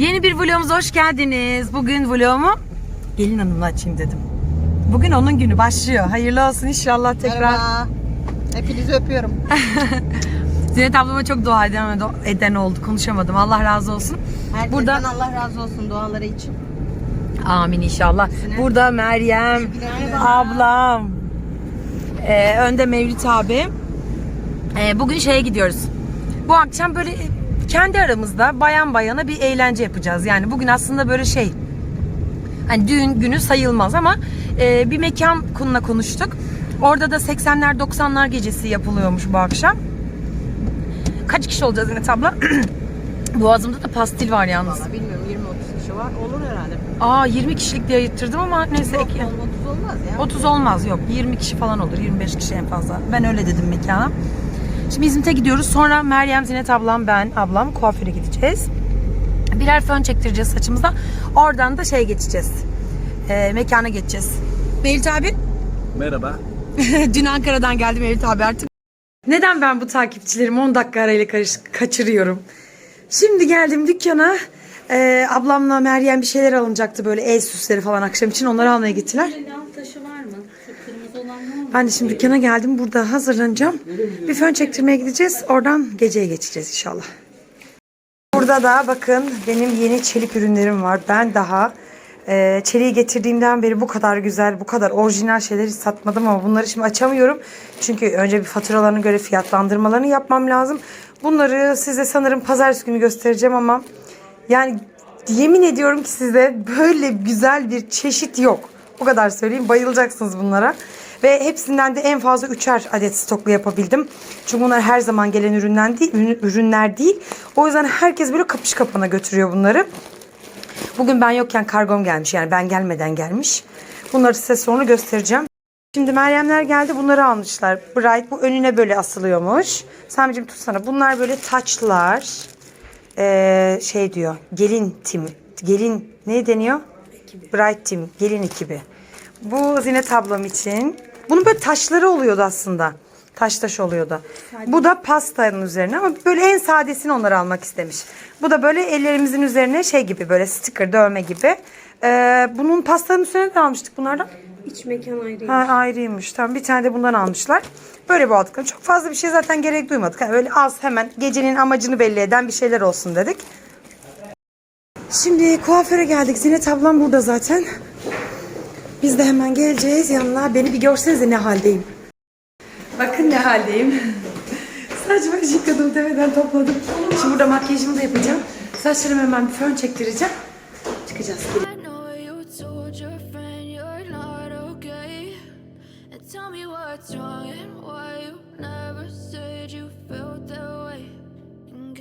Yeni bir vlogumuza hoş geldiniz. Bugün vlogumu gelin hanımla açayım dedim. Bugün onun günü başlıyor. Hayırlı olsun inşallah tekrar. Merhaba. Hepinizi öpüyorum. Zinet ablama çok dua eden, eden oldu. Konuşamadım. Allah razı olsun. Herkesten Burada Allah razı olsun duaları için. amin inşallah. Hepsine. Burada Meryem, ablam, ee, önde Mevlüt abi. Ee, bugün şeye gidiyoruz. Bu akşam böyle kendi aramızda bayan bayana bir eğlence yapacağız. Yani bugün aslında böyle şey hani düğün günü sayılmaz ama e, bir mekan konuna konuştuk. Orada da 80'ler 90'lar gecesi yapılıyormuş bu akşam. Kaç kişi olacağız Zinet abla? Boğazımda da pastil var yalnız. Valla bilmiyorum 20-30 kişi var. Olur herhalde. Aa 20 kişilik diye ayırttırdım ama neyse. Yok, ek- 30 olmaz ya. 30 olmaz yok. 20 kişi falan olur. 25 kişi en fazla. Ben öyle dedim mekana. Şimdi İzmit'e gidiyoruz. Sonra Meryem, Zinet ablam, ben, ablam kuaföre gideceğiz. Birer fön çektireceğiz saçımızda. Oradan da şey geçeceğiz. Ee, mekana geçeceğiz. Mevlüt abi. Merhaba. Dün Ankara'dan geldim Mevlüt abi artık. Neden ben bu takipçilerimi 10 dakika arayla kaçırıyorum? Şimdi geldim dükkana. Ee, ablamla Meryem bir şeyler alınacaktı böyle el süsleri falan akşam için. Onları almaya gittiler. Taşı var mı? Şu kırmızı olan var mı? Ben de şimdi dükkana geldim. Burada hazırlanacağım. Bir fön çektirmeye gideceğiz. Oradan geceye geçeceğiz inşallah. Burada da bakın benim yeni çelik ürünlerim var. Ben daha e, çeliği getirdiğimden beri bu kadar güzel, bu kadar orijinal şeyleri satmadım ama bunları şimdi açamıyorum. Çünkü önce bir faturalarına göre fiyatlandırmalarını yapmam lazım. Bunları size sanırım pazartesi günü göstereceğim ama yani yemin ediyorum ki size böyle güzel bir çeşit yok. Bu kadar söyleyeyim. Bayılacaksınız bunlara. Ve hepsinden de en fazla üçer adet stoklu yapabildim. Çünkü bunlar her zaman gelen üründen değil, ürün- ürünler değil. O yüzden herkes böyle kapış kapana götürüyor bunları. Bugün ben yokken kargom gelmiş. Yani ben gelmeden gelmiş. Bunları size sonra göstereceğim. Şimdi Meryemler geldi bunları almışlar. Bright bu önüne böyle asılıyormuş. Samicim tutsana. Bunlar böyle taçlar. Ee, şey diyor. Gelin tim. Gelin ne deniyor? Bright Team. Gelin ekibi. Bu Zinet ablam için. Bunun böyle taşları oluyordu aslında. Taş taş oluyordu. Bu da pastanın üzerine ama böyle en sadesini onlar almak istemiş. Bu da böyle ellerimizin üzerine şey gibi böyle sticker dövme gibi. Ee, bunun pastanın üzerine de almıştık bunlardan. İç mekan ayrı. Ha, ayrıymış. Tamam bir tane de bundan almışlar. Böyle bu aldık. Çok fazla bir şey zaten gerek duymadık. Yani öyle az hemen gecenin amacını belli eden bir şeyler olsun dedik. Şimdi kuaföre geldik. Zinet ablam burada zaten. Biz de hemen geleceğiz yanına. Beni bir görsenize ne haldeyim. Bakın ne haldeyim. Saç baş yıkadım tepeden topladım. Şimdi burada makyajımı da yapacağım. Saçlarımı hemen bir fön çektireceğim. Çıkacağız. Tell what's wrong and why you never said you felt that way.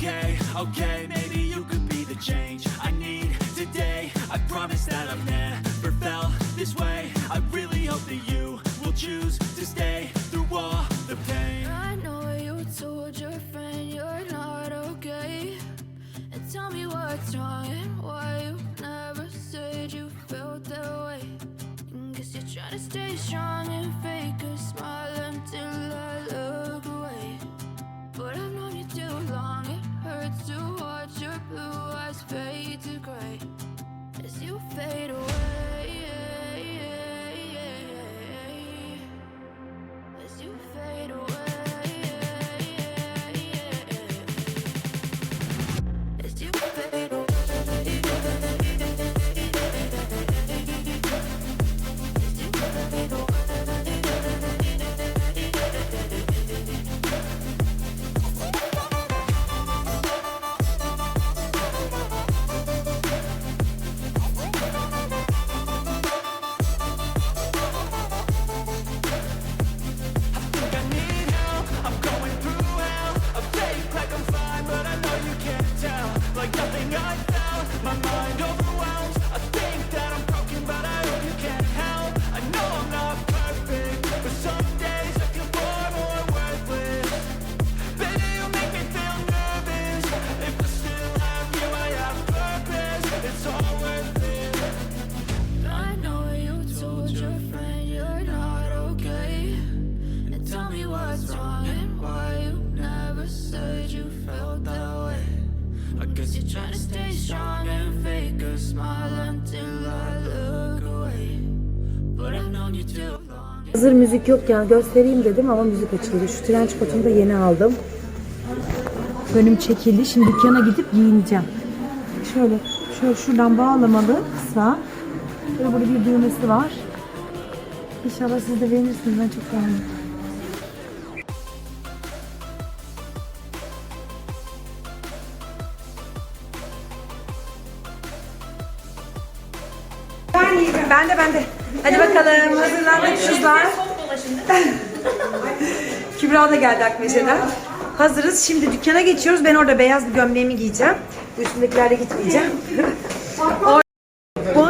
okay. Okay, maybe you could be the change I need today. I promise that I've never felt this way. I really hope that you will choose to stay through all the pain. I know you told your friend you're not okay. And tell me what's wrong and why you never said you felt that way. And guess you're trying to stay strong and fake a smile blue eyes fade to gray as you fade away. My mind Hazır müzik yokken göstereyim dedim ama müzik açıldı. Şu trenç kotumu da yeni aldım. Önüm çekildi. Şimdi dükkana gidip giyineceğim. Şöyle, şöyle şuradan bağlamalı kısa. Böyle burada bir düğmesi var. İnşallah siz de beğenirsiniz. Ben çok beğendim. Ben de ben de. Hadi bakalım. Hazırlandık kızlar. Kübra da geldi Akmeşe'den. Hazırız. Şimdi dükkana geçiyoruz. Ben orada beyaz bir gömleğimi giyeceğim. Üstündekilerle gitmeyeceğim.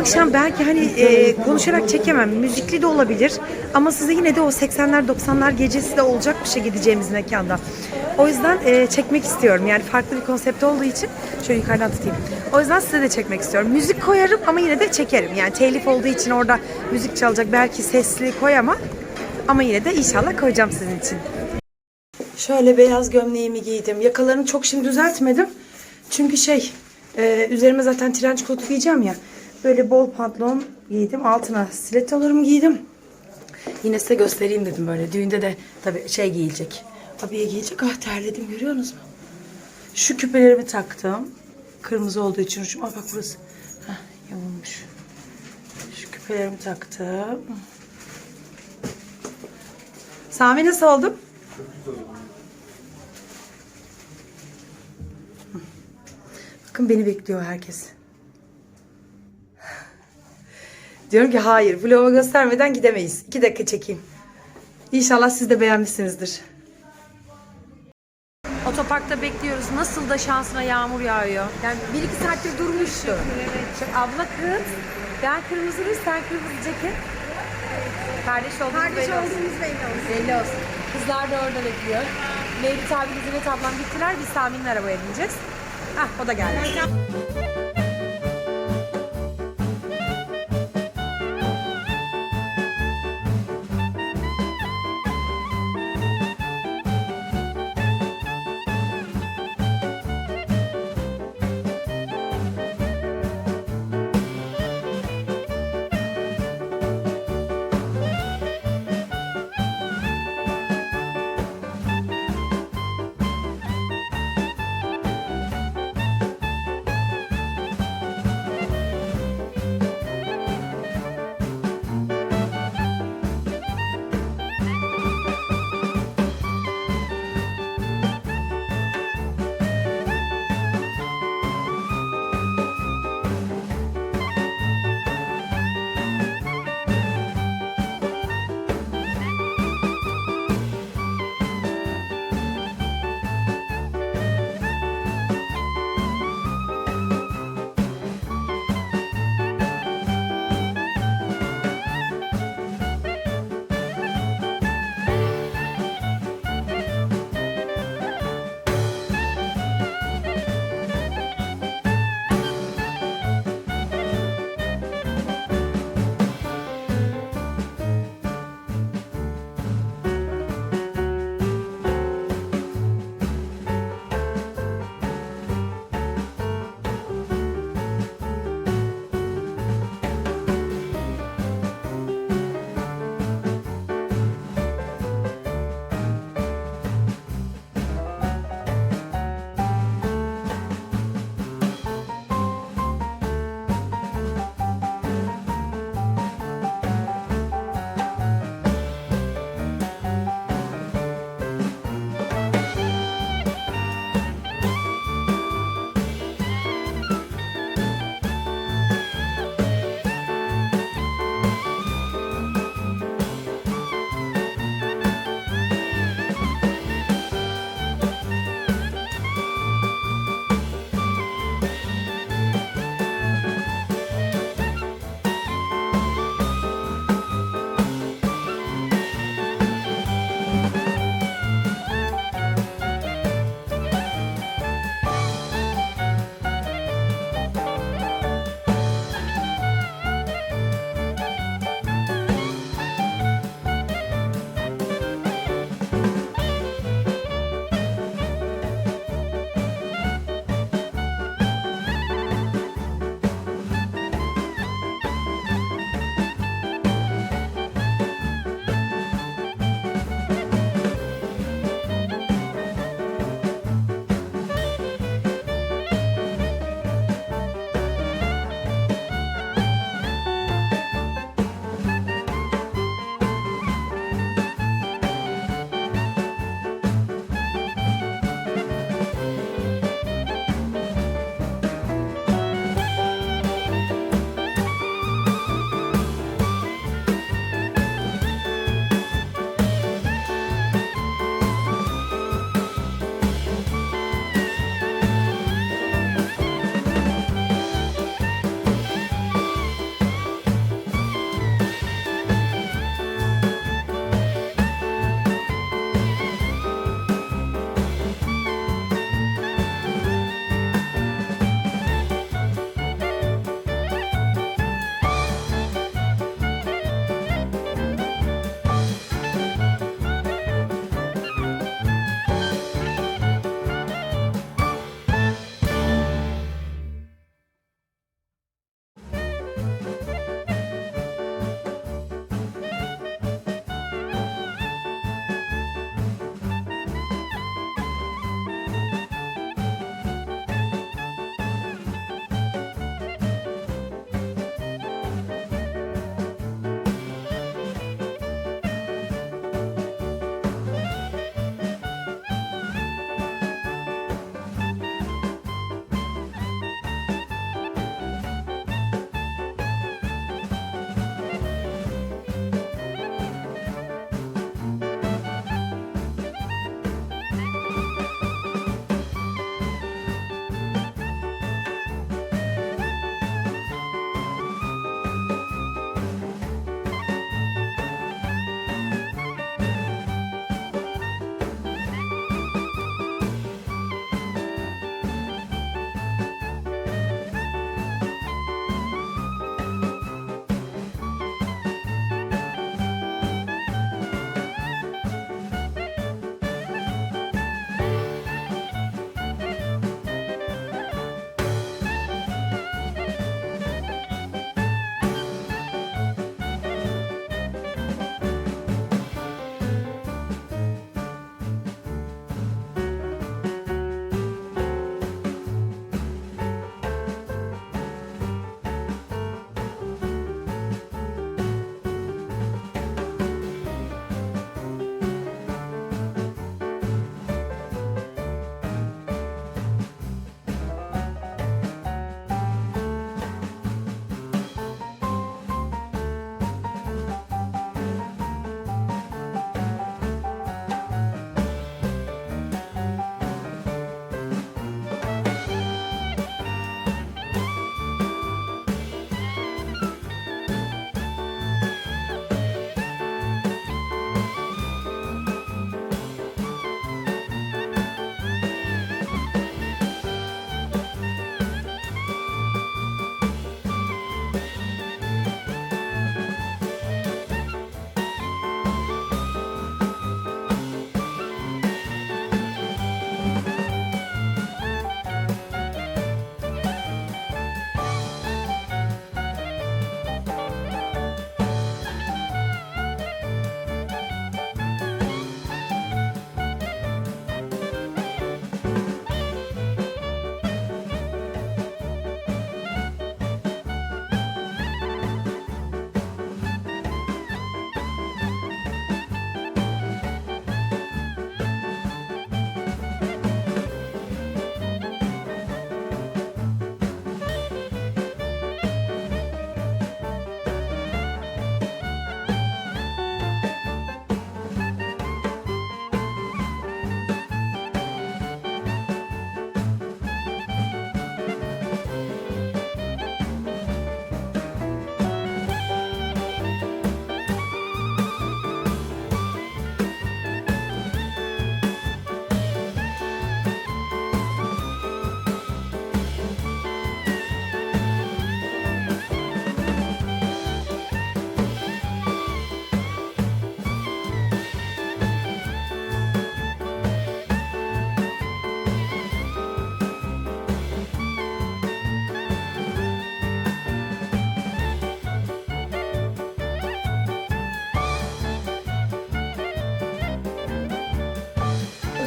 Akşam belki hani e, konuşarak çekemem. Müzikli de olabilir. Ama size yine de o 80'ler 90'lar gecesi de olacak bir şey gideceğimiz mekanda. O yüzden e, çekmek istiyorum. Yani farklı bir konsept olduğu için şöyle yukarıdan tutayım. O yüzden size de çekmek istiyorum. Müzik koyarım ama yine de çekerim. Yani telif olduğu için orada müzik çalacak. Belki sesli koyamam. Ama yine de inşallah koyacağım sizin için. Şöyle beyaz gömleğimi giydim. Yakalarını çok şimdi düzeltmedim. Çünkü şey, e, üzerime zaten trenç kotu giyeceğim ya. Böyle bol pantolon giydim. Altına stilettolarımı giydim. Yine size göstereyim dedim böyle. Düğünde de tabii şey giyilecek. Abiye giyecek. Ah terledim görüyorsunuz mu? Şu küpelerimi taktım. Kırmızı olduğu için uçum. Ah bak burası. Heh, yamulmuş. Şu küpelerimi taktım. Sami nasıl oldum? Bakın beni bekliyor herkes. Diyorum ki hayır vlogu göstermeden gidemeyiz. İki dakika çekeyim. İnşallah siz de beğenmişsinizdir. Otoparkta bekliyoruz. Nasıl da şansına yağmur yağıyor. Yani bir iki saattir durmuştu. Evet. Abla kız. Ben kırmızı ruj, sen kırmızı ceket. Kardeş olduğumuz Kardeş belli olsun. olduğumuz belli olsun. Belli olsun. Kızlar da orada bekliyor. Mevlüt abi, Zinet ablam gittiler. Biz Sami'nin arabaya bineceğiz. Hah o da geldi.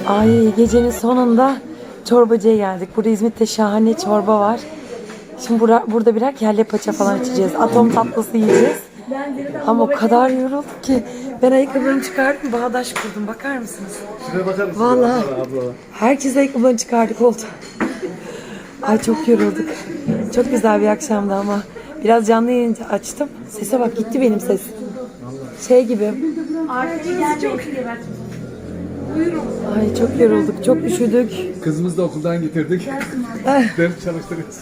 Ay gecenin sonunda çorbacıya geldik. Burada İzmit'te şahane çorba var. Şimdi bura, burada birer kelle paça falan içeceğiz. Atom tatlısı yiyeceğiz. Ama o kadar yorulduk ki ben ayakkabılarımı çıkardım bağdaş kurdum. Bakar mısınız? Şuraya bakar mısın? Vallahi. Abla. Herkes ayakkabılarını çıkardık oldu. Ay çok yorulduk. Çok güzel bir akşamdı ama. Biraz canlı yayınca açtım. Sese bak gitti benim ses. Şey gibi. Ay çok yorulduk. Çok üşüdük. Kızımızı da okuldan getirdik. Ders çalıştırıyoruz.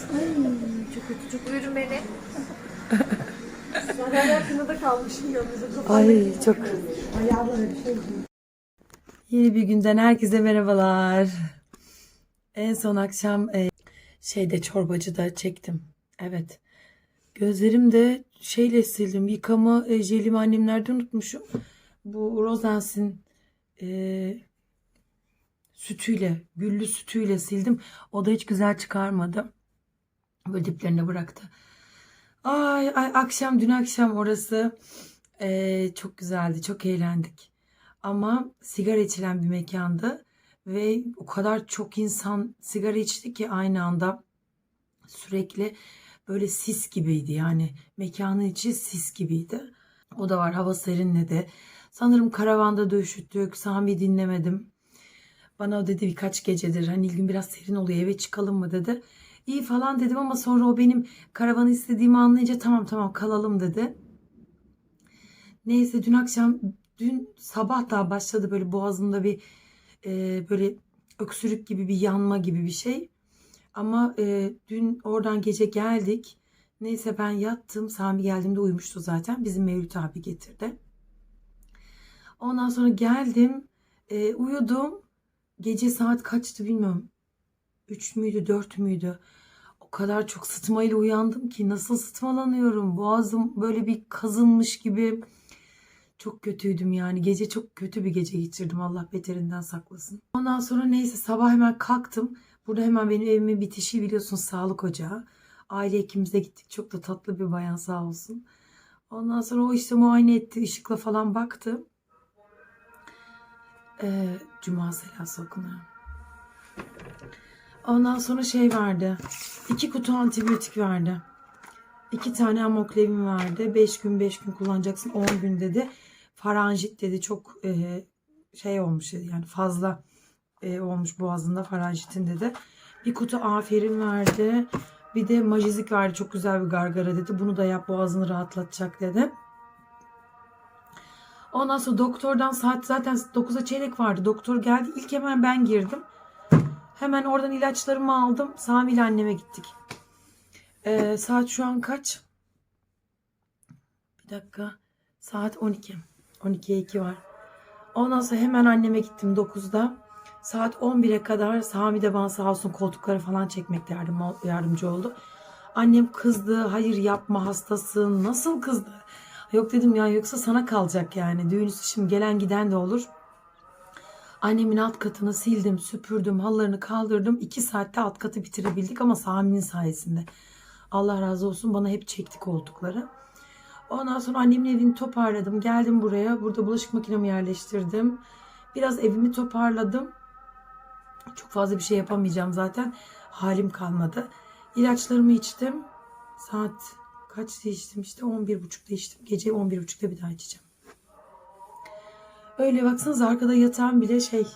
Ay çok. Yeni bir günden herkese merhabalar. En son akşam e, şeyde çorbacıda çektim. Evet. Gözlerim de şeyle sildim. Yıkama e, jelimi annemlerde unutmuşum. Bu Rosens'in e, sütüyle, güllü sütüyle sildim. O da hiç güzel çıkarmadı. Böyle diplerine bıraktı. Ay, ay akşam dün akşam orası eee, çok güzeldi. Çok eğlendik. Ama sigara içilen bir mekandı ve o kadar çok insan sigara içti ki aynı anda sürekli böyle sis gibiydi. Yani mekanın içi sis gibiydi. O da var hava serinledi. Sanırım karavanda da üşüttük. Sami dinlemedim. Bana o dedi birkaç gecedir hani gün biraz serin oluyor eve çıkalım mı dedi. İyi falan dedim ama sonra o benim karavanı istediğimi anlayınca tamam tamam kalalım dedi. Neyse dün akşam dün sabah daha başladı böyle boğazımda bir e, böyle öksürük gibi bir yanma gibi bir şey. Ama e, dün oradan gece geldik. Neyse ben yattım. Sami geldiğimde uyumuştu zaten. Bizim Mevlüt abi getirdi. Ondan sonra geldim. e, uyudum. Gece saat kaçtı bilmiyorum. 3 müydü 4 müydü? O kadar çok sıtmayla uyandım ki nasıl sıtmalanıyorum. Boğazım böyle bir kazınmış gibi. Çok kötüydüm yani. Gece çok kötü bir gece geçirdim. Allah beterinden saklasın. Ondan sonra neyse sabah hemen kalktım. Burada hemen benim evimin bitişi biliyorsun sağlık ocağı. Aile hekimimize gittik. Çok da tatlı bir bayan sağ olsun. Ondan sonra o işte muayene etti. ışıkla falan baktı. Ee, Cuma selası okunuyor. Ondan sonra şey verdi. İki kutu antibiyotik verdi. İki tane amoklevin verdi. Beş gün beş gün kullanacaksın. On gün dedi. Faranjit dedi. Çok e, şey olmuş. Yani fazla e, olmuş boğazında faranjitin dedi. Bir kutu aferin verdi. Bir de majizik verdi. Çok güzel bir gargara dedi. Bunu da yap boğazını rahatlatacak dedi. Ondan sonra doktordan saat zaten 9'a çeyrek vardı. Doktor geldi. İlk hemen ben girdim. Hemen oradan ilaçlarımı aldım. Sami ile anneme gittik. Ee, saat şu an kaç? Bir dakika. Saat 12. 12'ye 2 var. Ondan sonra hemen anneme gittim 9'da. Saat 11'e kadar Sami de bana sağ olsun koltukları falan çekmekte yardım, yardımcı oldu. Annem kızdı. Hayır yapma hastasın. Nasıl kızdı? Yok dedim ya yoksa sana kalacak yani. Düğün üstü şimdi gelen giden de olur. Annemin alt katını sildim, süpürdüm, halılarını kaldırdım. İki saatte alt katı bitirebildik ama Sami'nin sayesinde. Allah razı olsun bana hep çekti koltukları. Ondan sonra annemin evini toparladım. Geldim buraya. Burada bulaşık makinemi yerleştirdim. Biraz evimi toparladım. Çok fazla bir şey yapamayacağım zaten. Halim kalmadı. İlaçlarımı içtim. Saat kaçta içtim işte 11.30'da içtim. Gece 11.30'da bir daha içeceğim. Öyle baksanız arkada yatağım bile şey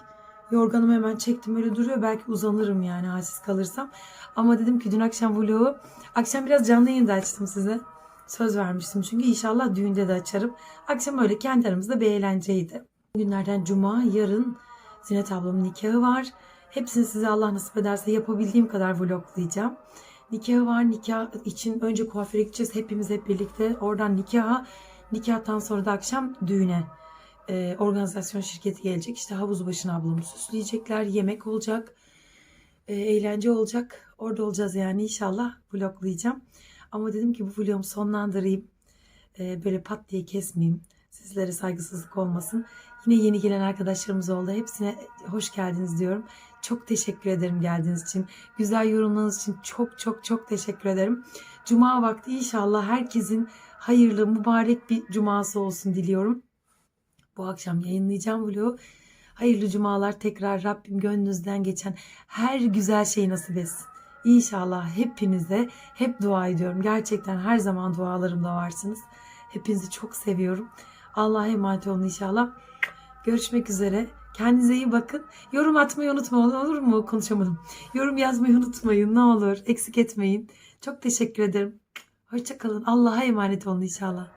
yorganımı hemen çektim öyle duruyor. Belki uzanırım yani halsiz kalırsam. Ama dedim ki dün akşam vlogu akşam biraz canlı yayında açtım size. Söz vermiştim çünkü inşallah düğünde de açarım. Akşam öyle kendi aramızda bir eğlenceydi. Günlerden cuma yarın Zinet ablamın nikahı var. Hepsini size Allah nasip ederse yapabildiğim kadar vloglayacağım. Nikahı var. Nikah için önce kuaföre gideceğiz. Hepimiz hep birlikte. Oradan nikaha. Nikahtan sonra da akşam düğüne. Ee, organizasyon şirketi gelecek. İşte havuz başına ablamı süsleyecekler. Yemek olacak. Ee, eğlence olacak. Orada olacağız yani inşallah vloglayacağım. Ama dedim ki bu vlogumu sonlandırayım. Ee, böyle pat diye kesmeyeyim. Sizlere saygısızlık olmasın. Yine yeni gelen arkadaşlarımız oldu. Hepsine hoş geldiniz diyorum. Çok teşekkür ederim geldiğiniz için. Güzel yorumlarınız için çok çok çok teşekkür ederim. Cuma vakti inşallah herkesin hayırlı, mübarek bir cuması olsun diliyorum. Bu akşam yayınlayacağım vlogu. Hayırlı cumalar tekrar Rabbim gönlünüzden geçen her güzel şeyi nasip etsin. İnşallah hepinize hep dua ediyorum. Gerçekten her zaman dualarımda varsınız. Hepinizi çok seviyorum. Allah'a emanet olun inşallah. Görüşmek üzere. Kendinize iyi bakın. Yorum atmayı unutmayın olur mu? Konuşamadım. Yorum yazmayı unutmayın ne olur. Eksik etmeyin. Çok teşekkür ederim. Hoşçakalın. Allah'a emanet olun inşallah.